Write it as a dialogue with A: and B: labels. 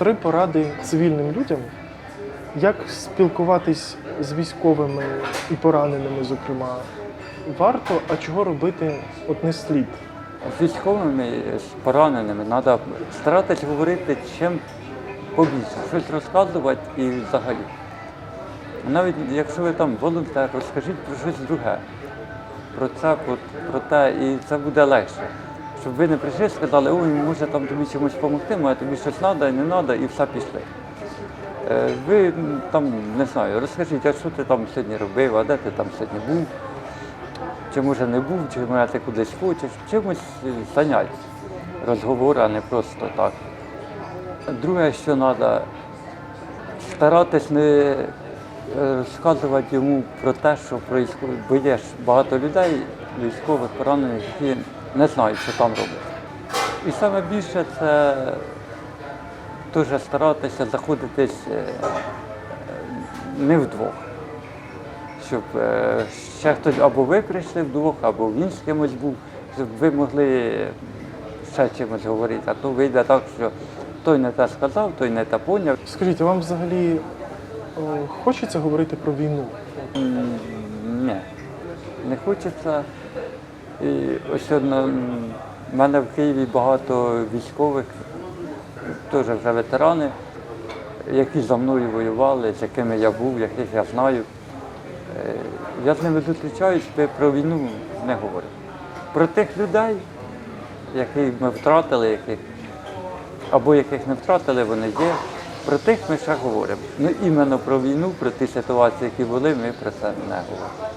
A: три поради цивільним людям, як спілкуватись з військовими і пораненими, зокрема, варто, а чого робити от не слід.
B: З військовими, з пораненими треба старатися говорити чим побільше, щось розказувати і взагалі. Навіть якщо ви там волонтер, розкажіть про щось друге, про це, про, те, і це буде легше. Щоб ви не прийшли і сказали, ой, може там тобі чимось допомогти, може тобі щось треба не треба, і все пішли. Е, Ви там, не знаю, розкажіть, а що ти там сьогодні робив, а де ти там сьогодні був, чи може не був, чи може ти кудись хочеш, чимось е, зайнять розговор, а не просто так. Друге, що треба, старатись не е, розказувати йому про те, що бо є багато людей, військових поранених, які не знають, що там роблять. І саме більше це дуже старатися заходитись е, не вдвох. Щоб е, ще хтось або ви прийшли вдвох, або він з кимось був, щоб ви могли ще чимось говорити. А то вийде так, що той не те сказав, той не те поняв.
A: Скажіть, а вам взагалі о, хочеться говорити про війну?
B: Ні, не хочеться. І ось одно, в мене в Києві багато військових, теж вже ветерани, які за мною воювали, з якими я був, яких я знаю. Е, Я з ними зустрічаюсь, про війну не говорю. Про тих людей, яких ми втратили, яких, або яких не втратили, вони є. Про тих ми ще говоримо. Ну іменно про війну, про ті ситуації, які були, ми про це не говоримо.